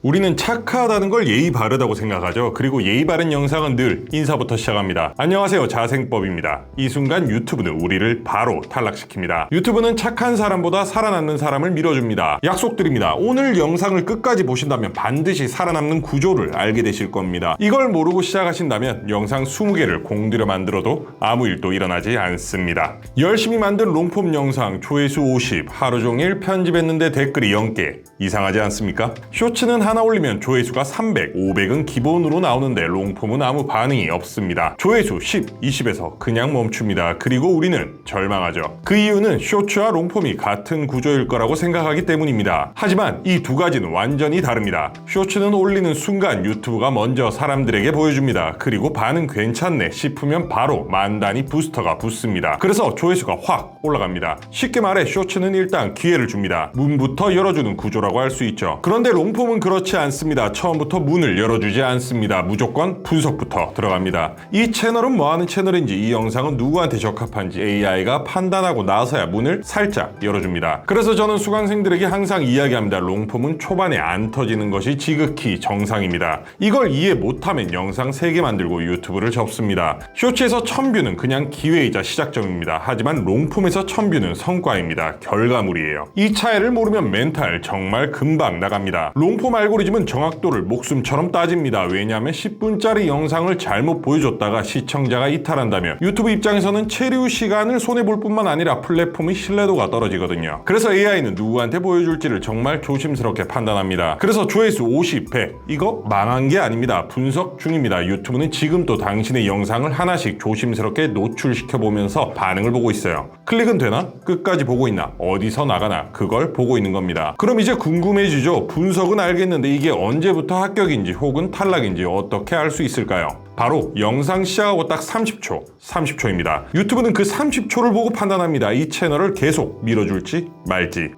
우리는 착하다는 걸 예의 바르다고 생각하죠. 그리고 예의 바른 영상은 늘 인사부터 시작합니다. 안녕하세요. 자생법입니다. 이 순간 유튜브는 우리를 바로 탈락시킵니다. 유튜브는 착한 사람보다 살아남는 사람을 밀어줍니다. 약속드립니다. 오늘 영상을 끝까지 보신다면 반드시 살아남는 구조를 알게 되실 겁니다. 이걸 모르고 시작하신다면 영상 20개를 공들여 만들어도 아무 일도 일어나지 않습니다. 열심히 만든 롱폼 영상 조회수 50, 하루 종일 편집했는데 댓글이 0개. 이상하지 않습니까? 쇼츠는 하나 올리면 조회수가 300, 500은 기본으로 나오는데 롱폼은 아무 반응이 없습니다. 조회수 10, 20에서 그냥 멈춥니다. 그리고 우리는 절망하죠. 그 이유는 쇼츠와 롱폼이 같은 구조일 거라고 생각하기 때문입니다. 하지만 이 두 가지는 완전히 다릅니다. 쇼츠는 올리는 순간 유튜브가 먼저 사람들에게 보여줍니다. 그리고 반응 괜찮네 싶으면 바로 만 단위 부스터가 붙습니다. 그래서 조회수가 확 올라갑니다. 쉽게 말해 쇼츠는 일단 기회를 줍니다. 문부터 열어주는 구조라고 할 수 있죠. 그런데 롱폼은 그렇 지 않습니다. 처음부터 문을 열어주지 않습니다. 무조건 분석부터 들어갑니다. 이 채널은 뭐하는 채널인지 이 영상은 누구한테 적합한지 AI가 판단하고 나서야 문을 살짝 열어줍니다. 그래서 저는 수강생들에게 항상 이야기합니다. 롱폼은 초반에 안 터지는 것이 지극히 정상입니다. 이걸 이해 못하면 영상 3개 만들고 유튜브를 접습니다. 쇼츠에서 1000뷰는 그냥 기회이자 시작점입니다. 하지만 롱폼에서 1000뷰는 성과입니다. 결과물이에요. 이 차이를 모르면 멘탈 정말 금방 나갑니다. 롱폼 알고 리즘은 정확도를 목숨처럼 따집니다. 왜냐하면 10분짜리 영상을 잘못 보여줬다가 시청자가 이탈한다면 유튜브 입장에서는 체류 시간을 손해볼 뿐만 아니라 플랫폼의 신뢰도가 떨어지거든요. 그래서 AI는 누구한테 보여줄지를 정말 조심스럽게 판단합니다. 그래서 조회수 50, 100 이거 망한 게 아닙니다. 분석 중입니다. 유튜브는 지금도 당신의 영상을 하나씩 조심스럽게 노출시켜 보면서 반응을 보고 있어요. 클릭은 되나? 끝까지 보고 있나? 어디서 나가나? 그걸 보고 있는 겁니다. 그럼 이제 궁금해지죠. 분석은 알겠는데 이게 언제부터 합격인지 혹은 탈락인지 어떻게 알 수 있을까요? 바로 영상 시작하고 딱 30초, 30초입니다. 유튜브는 그 30초를 보고 판단합니다. 이 채널을 계속 밀어줄지 말지.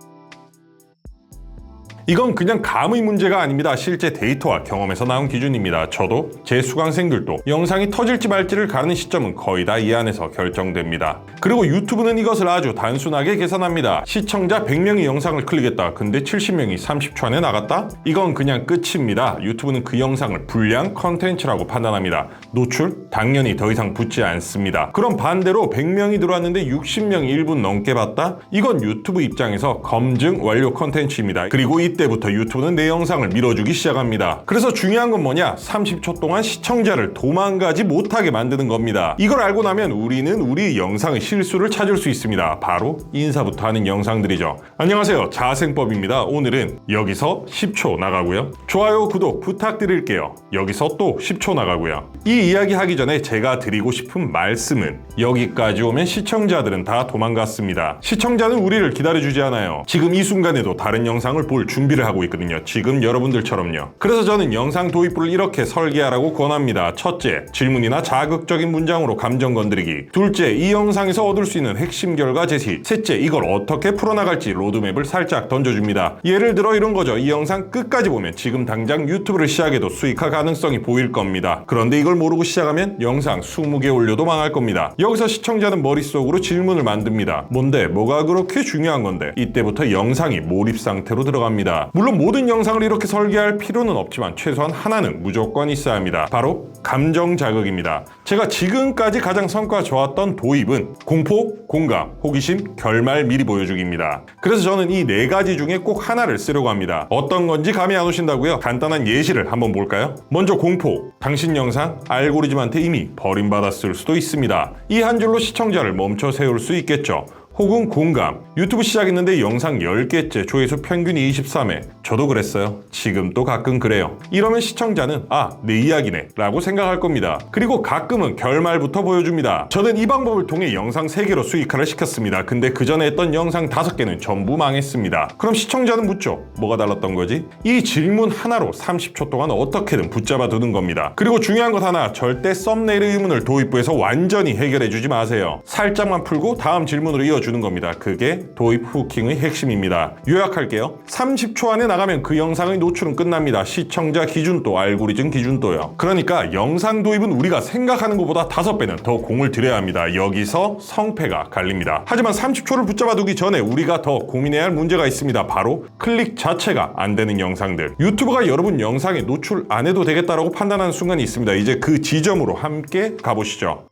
이건 그냥 감의 문제가 아닙니다. 실제 데이터와 경험에서 나온 기준입니다. 저도 제 수강생들도 영상이 터질지 말지를 가르는 시점은 거의 다 이 안에서 결정됩니다. 그리고 유튜브는 이것을 아주 단순하게 계산합니다. 시청자 100명이 영상을 클릭했다. 근데 70명이 30초 안에 나갔다? 이건 그냥 끝입니다. 유튜브는 그 영상을 불량 컨텐츠라고 판단합니다. 노출? 당연히 더 이상 붙지 않습니다. 그럼 반대로 100명이 들어왔는데 60명이 1분 넘게 봤다? 이건 유튜브 입장에서 검증 완료 컨텐츠입니다. 그리고 이 때부터 유튜브는 내 영상을 밀어주기 시작합니다. 그래서 중요한 건 뭐냐? 30초 동안 시청자를 도망가지 못하게 만드는 겁니다. 이걸 알고 나면 우리는 우리 영상의 실수를 찾을 수 있습니다. 바로 인사부터 하는 영상들이죠. 안녕하세요. 자생법입니다. 오늘은 여기서 10초 나가고요. 좋아요, 구독 부탁드릴게요. 여기서 또 10초 나가고요. 이 이야기 하기 전에 제가 드리고 싶은 말씀은 여기까지 오면 시청자들은 다 도망갔습니다. 시청자는 우리를 기다려주지 않아요. 지금 이 순간에도 다른 영상을 볼 준비를 하고 있거든요. 지금 여러분들처럼요. 그래서 저는 영상 도입부를 이렇게 설계하라고 권합니다. 첫째, 질문이나 자극적인 문장으로 감정 건드리기. 둘째, 이 영상에서 얻을 수 있는 핵심 결과 제시. 셋째, 이걸 어떻게 풀어나갈지 로드맵을 살짝 던져줍니다. 예를 들어 이런 거죠. 이 영상 끝까지 보면 지금 당장 유튜브를 시작해도 수익화 가능성이 보일 겁니다. 그런데 이걸 모르고 시작하면 영상 20개 올려도 망할 겁니다. 여기서 시청자는 머릿속으로 질문을 만듭니다. 뭔데? 뭐가 그렇게 중요한 건데? 이때부터 영상이 몰입 상태로 들어갑니다. 물론 모든 영상을 이렇게 설계할 필요는 없지만 최소한 하나는 무조건 있어야 합니다. 바로 감정 자극입니다. 제가 지금까지 가장 성과 좋았던 도입은 공포, 공감, 호기심, 결말 미리 보여주기입니다. 그래서 저는 이 네 가지 중에 꼭 하나를 쓰려고 합니다. 어떤 건지 감이 안 오신다고요? 간단한 예시를 한번 볼까요? 먼저 공포. 당신 영상 알고리즘한테 이미 버림받았을 수도 있습니다. 이 한 줄로 시청자를 멈춰 세울 수 있겠죠. 혹은 공감. 유튜브 시작했는데 영상 10개째 조회수 평균이 23회. 저도 그랬어요. 지금 또 가끔 그래요. 이러면 시청자는 아, 내 이야기네 라고 생각할 겁니다. 그리고 가끔은 결말부터 보여줍니다. 저는 이 방법을 통해 영상 3개로 수익화를 시켰습니다. 근데 그 전에 했던 영상 5개는 전부 망했습니다. 그럼 시청자는 묻죠. 뭐가 달랐던 거지? 이 질문 하나로 30초 동안 어떻게든 붙잡아 두는 겁니다. 그리고 중요한 것 하나, 절대 썸네일 의문을 도입부에서 완전히 해결해 주지 마세요. 살짝만 풀고 다음 질문으로 이어주 알려주는 겁니다. 그게 도입 후킹의 핵심입니다. 요약할게요. 30초 안에 나가면 그 영상의 노출은 끝납니다. 시청자 기준도, 알고리즘 기준도요. 그러니까 영상 도입은 우리가 생각하는 것보다 5배는 더 공을 들여야 합니다. 여기서 성패가 갈립니다. 하지만 30초를 붙잡아 두기 전에 우리가 더 고민해야 할 문제가 있습니다. 바로 클릭 자체가 안 되는 영상들. 유튜브가 여러분 영상에 노출 안 해도 되겠다라고 판단하는 순간이 있습니다. 이제 그 지점으로 함께 가보시죠.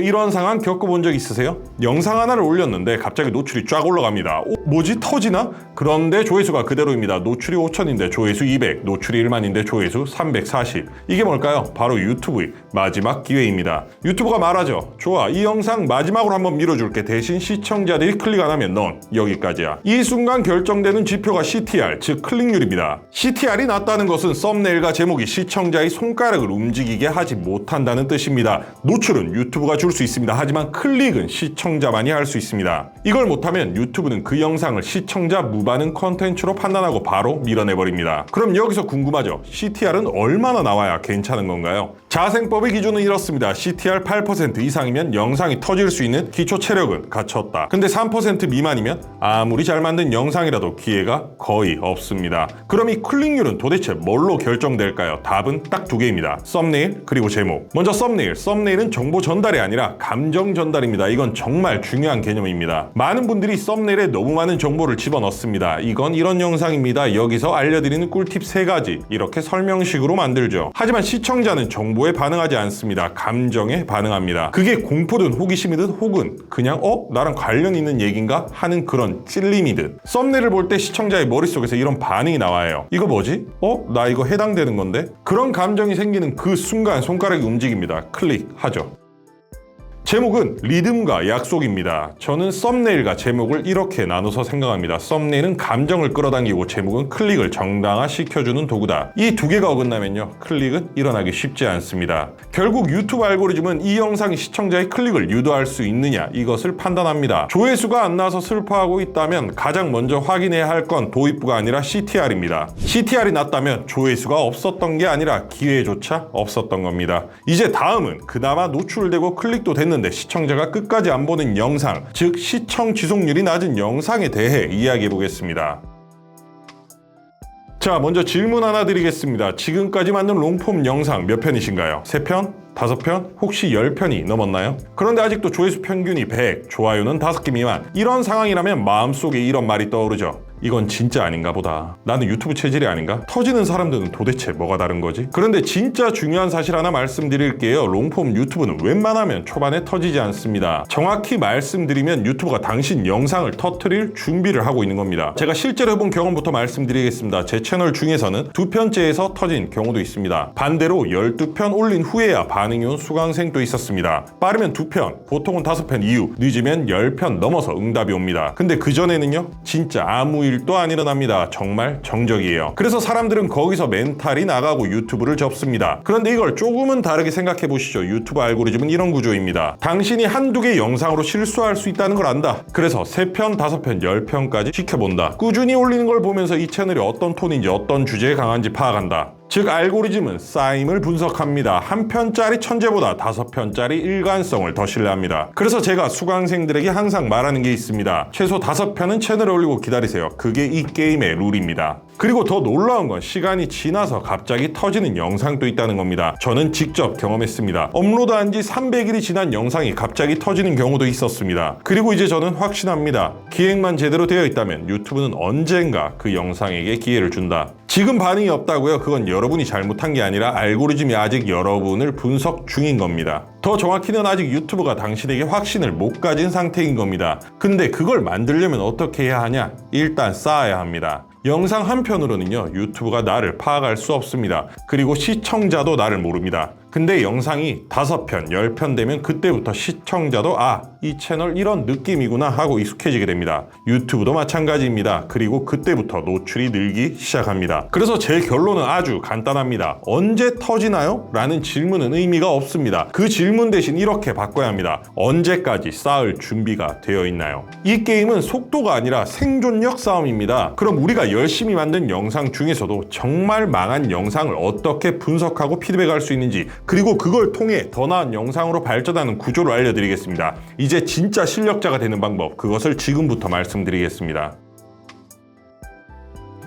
이런 상황 겪어본 적 있으세요? 영상 하나를 올렸는데 갑자기 노출이 쫙 올라갑니다. 어, 뭐지? 터지나? 그런데 조회수가 그대로입니다. 노출이 5천인데 조회수 200, 노출이 1만인데 조회수 340. 이게 뭘까요? 바로 유튜브의 마지막 기회입니다. 유튜브가 말하죠. 좋아, 이 영상 마지막으로 한번 밀어줄게. 대신 시청자들이 클릭 안 하면 넌 여기까지야. 이 순간 결정되는 지표가 CTR, 즉 클릭률입니다. CTR이 낮다는 것은 썸네일과 제목이 시청자의 손가락을 움직이게 하지 못한다는 뜻입니다. 노출은 유튜브가 줄 수 있습니다. 하지만 클릭은 시청자만이 할 수 있습니다. 이걸 못하면 유튜브는 그 영상을 시청자 무반응 컨텐츠로 판단하고 바로 밀어내버립니다. 그럼 여기서 궁금하죠? CTR은 얼마나 나와야 괜찮은 건가요? 자생법의 기준은 이렇습니다. CTR 8% 이상이면 영상이 터질 수 있는 기초 체력은 갖췄다. 근데 3% 미만이면 아무리 잘 만든 영상이라도 기회가 거의 없습니다. 그럼 이 클릭률은 도대체 뭘로 결정될까요? 답은 딱 두 개입니다. 썸네일 그리고 제목. 먼저 썸네일. 썸네일은 정보 전달이 아니라 감정 전달입니다. 이건 정말 중요한 개념입니다. 많은 분들이 썸네일에 너무 많은 정보를 집어넣습니다. 이건 이런 영상입니다. 여기서 알려드리는 꿀팁 세 가지. 이렇게 설명식으로 만들죠. 하지만 시청자는 정보 에 반응하지 않습니다. 감정에 반응합니다. 그게 공포든 호기심이든 혹은 그냥 어? 나랑 관련 있는 얘긴가? 하는 그런 찔림이든 썸네일을 볼 때 시청자의 머릿속에서 이런 반응이 나와요. 이거 뭐지? 어? 나 이거 해당되는 건데? 그런 감정이 생기는 그 순간 손가락이 움직입니다. 클릭하죠. 제목은 리듬과 약속입니다. 저는 썸네일과 제목을 이렇게 나눠서 생각합니다. 썸네일은 감정을 끌어당기고 제목은 클릭을 정당화시켜주는 도구다. 이 두 개가 어긋나면요. 클릭은 일어나기 쉽지 않습니다. 결국 유튜브 알고리즘은 이 영상이 시청자의 클릭을 유도할 수 있느냐 이것을 판단합니다. 조회수가 안 나서 슬퍼하고 있다면 가장 먼저 확인해야 할 건 도입부가 아니라 CTR입니다. CTR이 낮다면 조회수가 없었던 게 아니라 기회조차 없었던 겁니다. 이제 다음은 그나마 노출되고 클릭도 됐는 데 시청자가 끝까지 안 보는 영상, 즉 시청 지속률이 낮은 영상에 대해 이야기해 보겠습니다. 자, 먼저 질문 하나 드리겠습니다. 지금까지 만든 롱폼 영상 몇 편이신가요? 3편? 5편? 혹시 10편이 넘었나요? 그런데 아직도 조회수 평균이 100, 좋아요는 5개 미만. 이런 상황이라면 마음속에 이런 말이 떠오르죠. 이건 진짜 아닌가 보다. 나는 유튜브 체질이 아닌가? 터지는 사람들은 도대체 뭐가 다른 거지? 그런데 진짜 중요한 사실 하나 말씀드릴게요. 롱폼 유튜브는 웬만하면 초반에 터지지 않습니다. 정확히 말씀드리면 유튜브가 당신 영상을 터트릴 준비를 하고 있는 겁니다. 제가 실제로 해본 경험부터 말씀드리겠습니다. 제 채널 중에서는 두 편째에서 터진 경우도 있습니다. 반대로 12편 올린 후에야 반응이 온 수강생도 있었습니다. 빠르면 2편, 보통은 5편 이후, 늦으면 10편 넘어서 응답이 옵니다. 근데 그전에는요, 진짜 일도 안 일어납니다. 정말 정적이에요. 그래서 사람들은 거기서 멘탈이 나가고 유튜브를 접습니다. 그런데 이걸 조금은 다르게 생각해 보시죠. 유튜브 알고리즘은 이런 구조입니다. 당신이 한두 개 영상으로 실수할 수 있다는 걸 안다. 그래서 3편, 5편, 10편까지 지켜본다. 꾸준히 올리는 걸 보면서 이 채널이 어떤 톤인지 어떤 주제에 강한지 파악한다. 즉 알고리즘은 쌓임을 분석합니다. 한 편짜리 천재보다 다섯 편짜리 일관성을 더 신뢰합니다. 그래서 제가 수강생들에게 항상 말하는 게 있습니다. 최소 다섯 편은 채널에 올리고 기다리세요. 그게 이 게임의 룰입니다. 그리고 더 놀라운 건 시간이 지나서 갑자기 터지는 영상도 있다는 겁니다. 저는 직접 경험했습니다. 업로드한 지 300일이 지난 영상이 갑자기 터지는 경우도 있었습니다. 그리고 이제 저는 확신합니다. 기획만 제대로 되어 있다면 유튜브는 언젠가 그 영상에게 기회를 준다. 지금 반응이 없다고요? 그건 여러분이 잘못한 게 아니라 알고리즘이 아직 여러분을 분석 중인 겁니다. 더 정확히는 아직 유튜브가 당신에게 확신을 못 가진 상태인 겁니다. 근데 그걸 만들려면 어떻게 해야 하냐? 일단 쌓아야 합니다. 영상 한 편으로는요, 유튜브가 나를 파악할 수 없습니다. 그리고 시청자도 나를 모릅니다. 근데 영상이 다섯 편, 열 편 되면 그때부터 시청자도 아, 이 채널 이런 느낌이구나 하고 익숙해지게 됩니다. 유튜브도 마찬가지입니다. 그리고 그때부터 노출이 늘기 시작합니다. 그래서 제 결론은 아주 간단합니다. 언제 터지나요? 라는 질문은 의미가 없습니다. 그 질문 대신 이렇게 바꿔야 합니다. 언제까지 쌓을 준비가 되어 있나요? 이 게임은 속도가 아니라 생존력 싸움입니다. 그럼 우리가 열심히 만든 영상 중에서도 정말 망한 영상을 어떻게 분석하고 피드백할 수 있는지 그리고 그걸 통해 더 나은 영상으로 발전하는 구조를 알려드리겠습니다. 이제 진짜 실력자가 되는 방법, 그것을 지금부터 말씀드리겠습니다.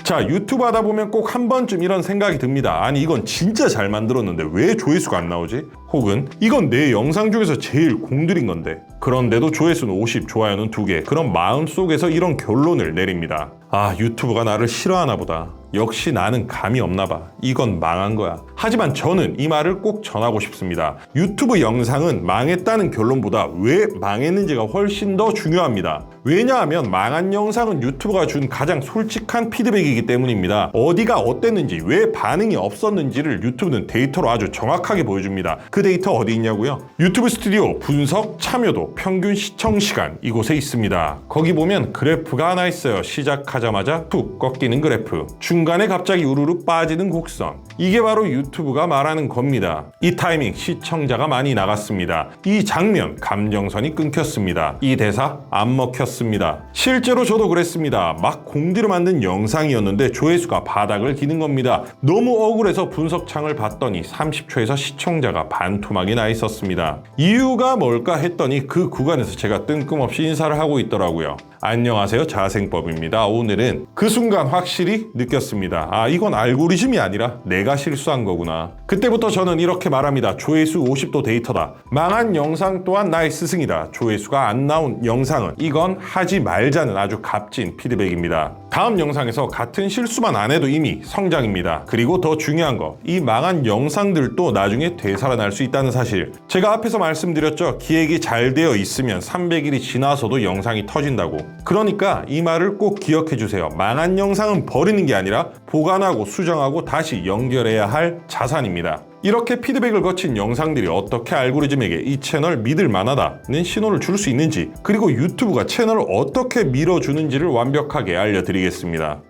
자 유튜브 하다 보면 꼭 한 번쯤 이런 생각이 듭니다 아니 이건 진짜 잘 만들었는데 왜 조회수가 안 나오지? 혹은 이건 내 영상 중에서 제일 공들인 건데 그런데도 조회수는 50, 좋아요는 2개 그런 마음속에서 이런 결론을 내립니다 아 유튜브가 나를 싫어하나 보다 역시 나는 감이 없나 봐. 이건 망한 거야. 하지만 저는 이 말을 꼭 전하고 싶습니다. 유튜브 영상은 망했다는 결론보다 왜 망했는지가 훨씬 더 중요합니다 왜냐하면 망한 영상은 유튜브가 준 가장 솔직한 피드백이기 때문입니다. 어디가 어땠는지, 왜 반응이 없었는지를 유튜브는 데이터로 아주 정확하게 보여줍니다. 그 데이터 어디 있냐고요? 유튜브 스튜디오 분석 참여도 평균 시청 시간 이곳에 있습니다. 거기 보면 그래프가 하나 있어요. 시작하자마자 툭 꺾이는 그래프. 중간에 갑자기 우르르 빠지는 곡선. 이게 바로 유튜브가 말하는 겁니다. 이 타이밍 시청자가 많이 나갔습니다. 이 장면 감정선이 끊겼습니다. 이 대사 안 먹혔 습니다. 실제로 저도 그랬습니다. 막 공디로 만든 영상이었는데 조회수가 바닥을 기는 겁니다. 너무 억울해서 분석창을 봤더니 30초에서 시청자가 반토막이 나 있었습니다. 이유가 뭘까 했더니 그 구간에서 제가 뜬금없이 인사를 하고 있더라고요. 안녕하세요 자생법입니다. 오늘은 그 순간 확실히 느꼈습니다. 아 이건 알고리즘이 아니라 내가 실수한 거구나. 그때부터 저는 이렇게 말합니다. 조회수 50도 데이터다. 망한 영상 또한 나의 스승이다. 조회수가 안 나온 영상은 이건 하지 말자는 아주 값진 피드백입니다. 다음 영상에서 같은 실수만 안 해도 이미 성장입니다. 그리고 더 중요한 거, 이 망한 영상들도 나중에 되살아날 수 있다는 사실. 제가 앞에서 말씀드렸죠. 기획이 잘 되어 있으면 300일이 지나서도 영상이 터진다고. 그러니까 이 말을 꼭 기억해 주세요. 망한 영상은 버리는 게 아니라 보관하고 수정하고 다시 연결해야 할 자산입니다. 이렇게 피드백을 거친 영상들이 어떻게 알고리즘에게 이 채널 믿을 만하다는 신호를 줄 수 있는지 그리고 유튜브가 채널을 어떻게 밀어주는지를 완벽하게 알려드리겠습니다.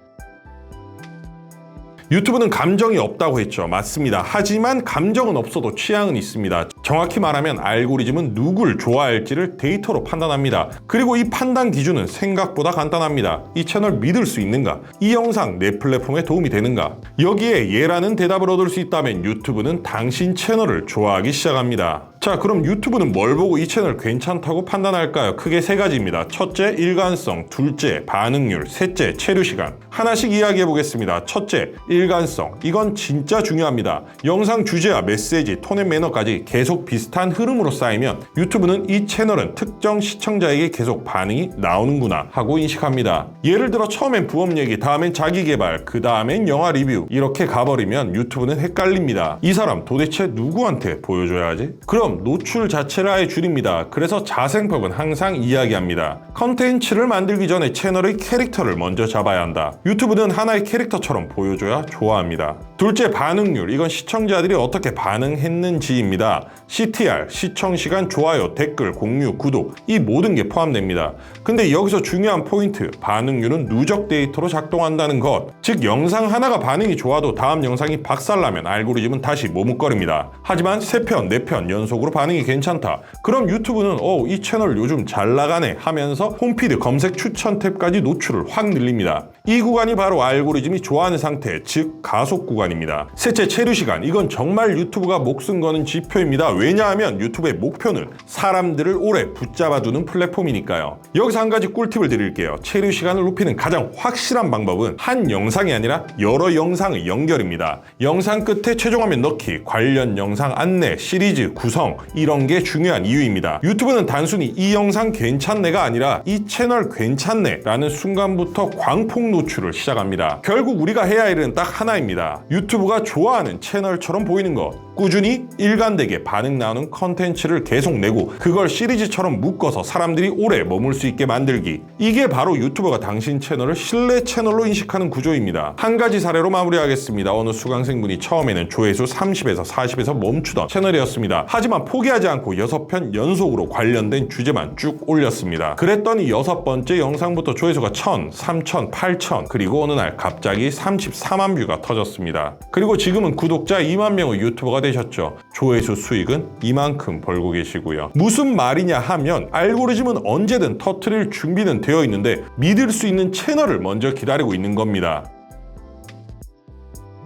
유튜브는 감정이 없다고 했죠. 맞습니다. 하지만 감정은 없어도 취향은 있습니다. 정확히 말하면 알고리즘은 누굴 좋아할지를 데이터로 판단합니다. 그리고 이 판단 기준은 생각보다 간단합니다. 이 채널 믿을 수 있는가? 이 영상 내 플랫폼에 도움이 되는가? 여기에 예라는 대답을 얻을 수 있다면 유튜브는 당신 채널을 좋아하기 시작합니다. 자, 그럼 유튜브는 뭘 보고 이 채널 괜찮다고 판단할까요? 크게 세 가지입니다. 첫째, 일관성. 둘째, 반응률. 셋째, 체류 시간. 하나씩 이야기해 보겠습니다. 첫째, 일관성. 이건 진짜 중요합니다. 영상 주제와 메시지, 톤앤 매너까지 계속 비슷한 흐름으로 쌓이면 유튜브는 이 채널은 특정 시청자에게 계속 반응이 나오는구나 하고 인식합니다. 예를 들어 처음엔 부업 얘기, 다음엔 자기 개발, 그 다음엔 영화 리뷰 이렇게 가버리면 유튜브는 헷갈립니다. 이 사람 도대체 누구한테 보여줘야 하지? 그럼 노출 자체를 아예 줄입니다. 그래서 자생법은 항상 이야기합니다. 컨텐츠를 만들기 전에 채널의 캐릭터를 먼저 잡아야 한다. 유튜브는 하나의 캐릭터처럼 보여줘야 좋아합니다. 둘째 반응률. 이건 시청자들이 어떻게 반응했는지입니다. CTR, 시청 시간, 좋아요, 댓글, 공유, 구독 이 모든 게 포함됩니다. 근데 여기서 중요한 포인트 반응률은 누적 데이터로 작동한다는 것. 즉 영상 하나가 반응이 좋아도 다음 영상이 박살나면 알고리즘은 다시 머뭇거립니다. 하지만 3편, 4편 연속으로 반응이 괜찮다. 그럼 유튜브는 어, 이 채널 요즘 잘 나가네 하면서 홈피드 검색 추천 탭까지 노출을 확 늘립니다. 이 구간이 바로 알고리즘이 좋아하는 상태, 즉 가속 구간입니다. 셋째 체류 시간. 이건 정말 유튜브가 목숨 거는 지표입니다. 왜냐하면 유튜브의 목표는 사람들을 오래 붙잡아 두는 플랫폼이니까요. 여기서 한 가지 꿀팁을 드릴게요. 체류 시간을 높이는 가장 확실한 방법은 한 영상이 아니라 여러 영상의 연결입니다. 영상 끝에 최종 화면 넣기, 관련 영상 안내, 시리즈, 구성 이런 게 중요한 이유입니다. 유튜브는 단순히 이 영상 괜찮네가 아니라 이 채널 괜찮네 라는 순간부터 광폭 노출을 시작합니다. 결국 우리가 해야 할 일은 딱 하나입니다. 유튜브가 좋아하는 채널처럼 보이는 것. 꾸준히 일관되게 반응 나오는 컨텐츠를 계속 내고 그걸 시리즈처럼 묶어서 사람들이 오래 머물 수 있게 만들기. 이게 바로 유튜버가 당신 채널을 신뢰 채널로 인식하는 구조입니다. 한 가지 사례로 마무리하겠습니다. 어느 수강생분이 처음에는 조회수 30에서 40에서 멈추던 채널이었습니다. 하지만 포기하지 않고 6편 연속으로 관련된 주제만 쭉 올렸습니다. 그랬더니 여섯 번째 영상부터 조회수가 1000, 3000, 8000 그리고 어느 날 갑자기 34만 뷰가 터졌습니다. 그리고 지금은 구독자 2만 명의 유튜버가 되셨죠. 조회수 수익은 이만큼 벌고 계시고요. 무슨 말이냐 하면 알고리즘은 언제든 터트릴 준비는 되어 있는데 믿을 수 있는 채널을 먼저 기다리고 있는 겁니다.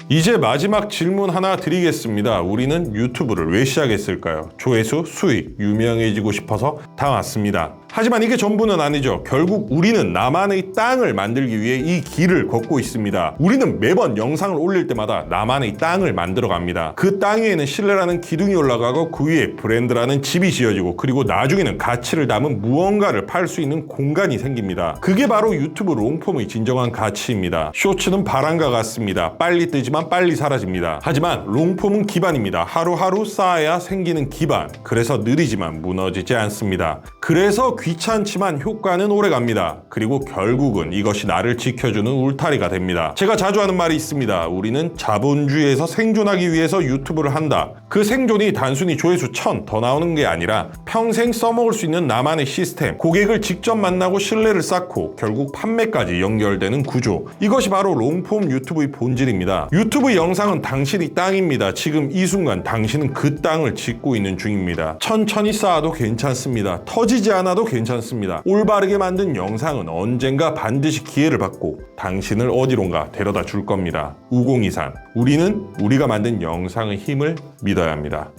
이제 마지막 질문 하나 드리겠습니다. 우리는 유튜브를 왜 시작했을까요? 조회수, 수익, 유명해지고 싶어서 다 왔습니다. 하지만 이게 전부는 아니죠. 결국 우리는 나만의 땅을 만들기 위해 이 길을 걷고 있습니다. 우리는 매번 영상을 올릴 때마다 나만의 땅을 만들어 갑니다. 그 땅 위에는 신뢰라는 기둥이 올라가고 그 위에 브랜드라는 집이 지어지고 그리고 나중에는 가치를 담은 무언가를 팔 수 있는 공간이 생깁니다. 그게 바로 유튜브 롱폼의 진정한 가치입니다. 쇼츠는 바람과 같습니다. 빨리 뜨지만 빨리 사라집니다. 하지만 롱폼은 기반입니다. 하루하루 쌓아야 생기는 기반. 그래서 느리지만 무너지지 않습니다. 그래서 귀찮지만 효과는 오래 갑니다. 그리고 결국은 이것이 나를 지켜주는 울타리가 됩니다. 제가 자주 하는 말이 있습니다. 우리는 자본주의에서 생존하기 위해서 유튜브를 한다. 그 생존이 단순히 조회수 1000더 나오는 게 아니라 평생 써먹을 수 있는 나만의 시스템, 고객을 직접 만나고 신뢰를 쌓고 결국 판매까지 연결되는 구조. 이것이 바로 롱폼 유튜브의 본질입니다. 유튜브 영상은 당신의 땅입니다. 지금 이 순간 당신은 그 땅을 짓고 있는 중입니다. 천천히 쌓아도 괜찮습니다. 터지 지 않아도 괜찮습니다. 올바르게 만든 영상은 언젠가 반드시 기회를 받고 당신을 어디론가 데려다 줄 겁니다. 우공이산. 우리는 우리가 만든 영상의 힘을 믿어야 합니다.